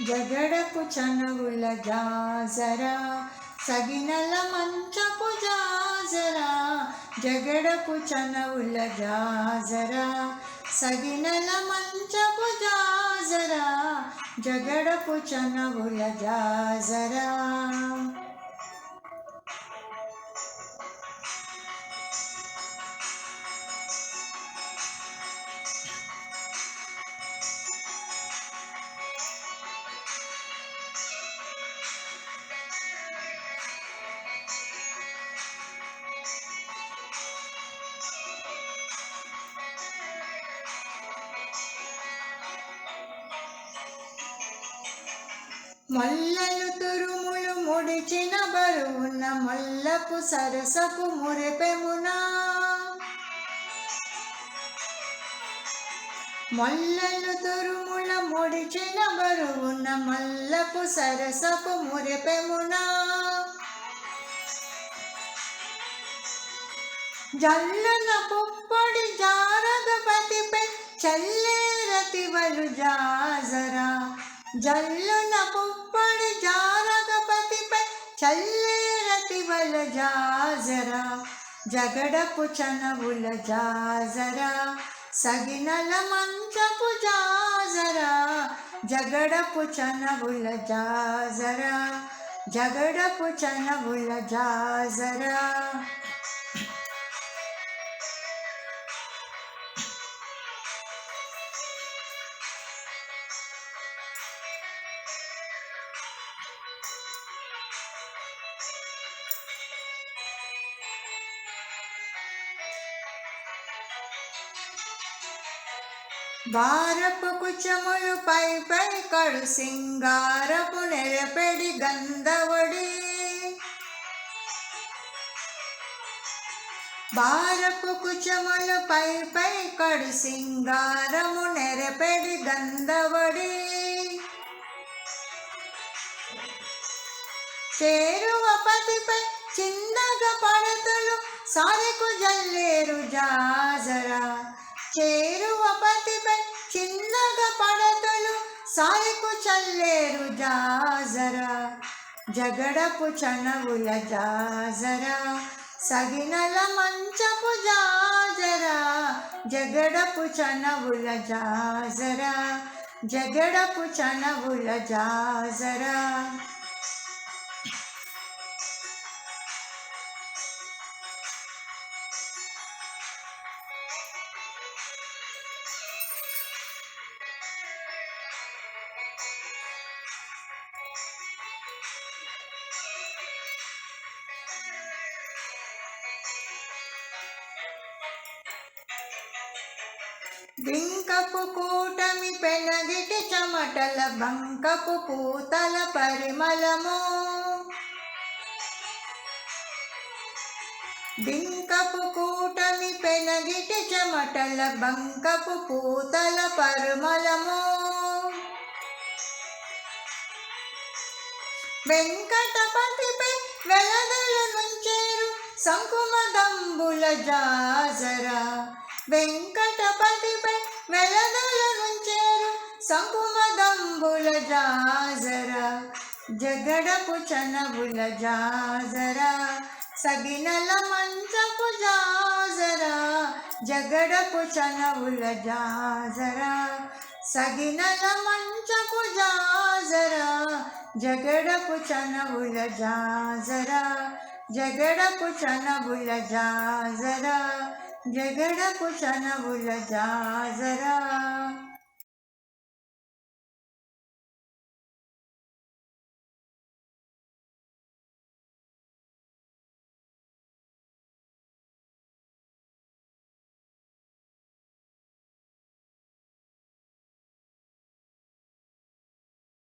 జగడకు చనువుల జాజరా సగినల మంచపు జాజరా జగడపు చనువుల జాజరా సగినల మంచపు జాజరా జగడపు చనువుల జాజరా. మల్లలు తురుములు ముడిచిన బరువున్న మల్లపు సరసపు మురిపెమునా మల్లలు తురుముల ముడిచిన బరువున్న మల్లపు సరసపు మురిపెమునా జల్లున పుప్పొడి జారగపతిపై చల్లేరతివలు జాజరా. జల్లున పుప్పొడి జారగపతిపై చల్లేరతివల జాజరా. జగడపు చనవుల జాజరా. సగినల మంచపు జాజరా. జగడపు చనవుల జాజరా. జగడపు చనవుల జాజరా. భారపు కుచములు పై పై కడు సింగారపు నెరపెడి గంధవడి. బారపు కుచములు పై పై కడు సింగారము నెరపెడి గంధవడి. చేరువ పతిపై చిన్నగా పడతలు సారెకు జల్లేరు జాజరా. చే చిన్నగా పడతలు సాయకు చల్లేరు జాజరా జగడపు చనవుల జాజరా సగినల మంచపు జాజరా జగడపు చనవుల జాజరా జగడపు చనవుల జాజరా. బింకపు కూటమి పెనగిటి చెమటల బంకపు పూతల పరిమళము. బింకపు కూటమి పెనగిటి చెమటల బంకపు పూతల పరిమళము. వెంకటపతిపై వెలదలు నుంచేరు సంకుమదంబుల జాజరా. వెంకటపతిపై వెలదల నుంచేరు సంకుమదంబుల జాజర. జగడపు చనబుల జాజర. సగినల మంచపు జాజరా. జగడపు చనవుల జాజరా. సగినల మంచపు జాజరా. జగడపు చనవుల జాజరా. జగడపు చనవుల జాజరా. జగడపు చనవుల జాజరా